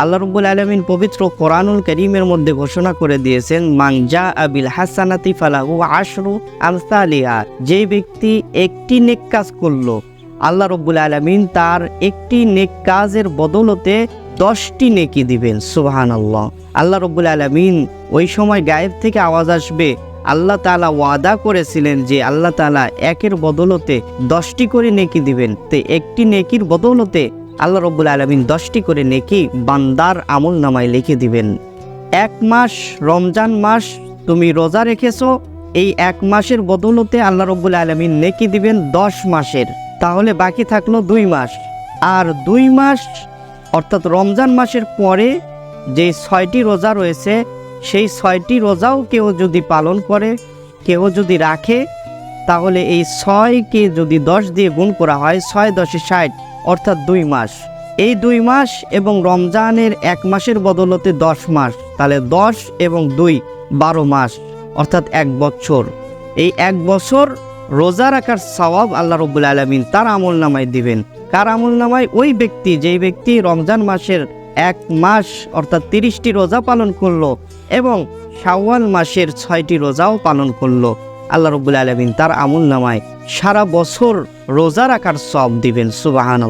আল্লাহ রব্বুল আলমিন পবিত্র কোরআনুল করিমের মধ্যে ঘোষণা করে দিয়েছেন মাংজা আবিল হাসানাতি ফালাহু আশরু আমসালিহা যে ব্যক্তি একটি নেক কাজ করল, আল্লাহ রব্বুল আলমিন তার একটি নেক কাজের বদলতে দশটি নেকি দিবেন সুবাহান আল্লাহ আল্লাহ রব্বুল আলমিন ওই সময় গায়েব থেকে আওয়াজ আসবে, আল্লাহ তালা ওয়াদা করেছিলেন যে আল্লাহ তালা একের বদলতে দশটি করে নেকি দিবেন, তে একটি নেকির বদলতে আল্লাহ রব্বুল আলমিন দশটি করে নেকি বান্দার আমল নামায় লিখে দিবেন। এক মাস রমজান মাস তুমি রোজা রেখেছো, এই এক মাসের বদলতে আল্লাহ রব্বুল আলমিন নেকি দিবেন দশ মাসের। তাহলে বাকি থাকল দুই মাস। আর দুই মাস, অর্থাৎ রমজান মাসের পরে যে ছয়টি রোজা রয়েছে, সেই ছয়টি রোজাও কেউ যদি পালন করে, কেউ যদি রাখে, তাহলে এই ছয়কে যদি দশ দিয়ে গুণ করা হয়, ছয় দশে ষাট। অর্থাৎ দুই মাস। এই দুই মাস এবং রমজানের এক মাসের বদলতে দশ মাস, তাহলে দশ এবং দুই, বারো মাস, অর্থাৎ এক বছর। এই এক বছর রোজা রাখার সওয়াব আল্লাহ রব্বুল আলমিন তার আমল নামায় দিবেন। কার আমল নামায় ওই ব্যক্তি, যেই ব্যক্তি রমজান মাসের এক মাস, অর্থাৎ তিরিশটি রোজা পালন করল এবং শাওয়াল মাসের ছয়টি রোজাও পালন করল। আল্লাহ রব্বুল আলমিন তার আমল নামায় সারা বছর রোজা রাখার সব দিবেন সুবাহান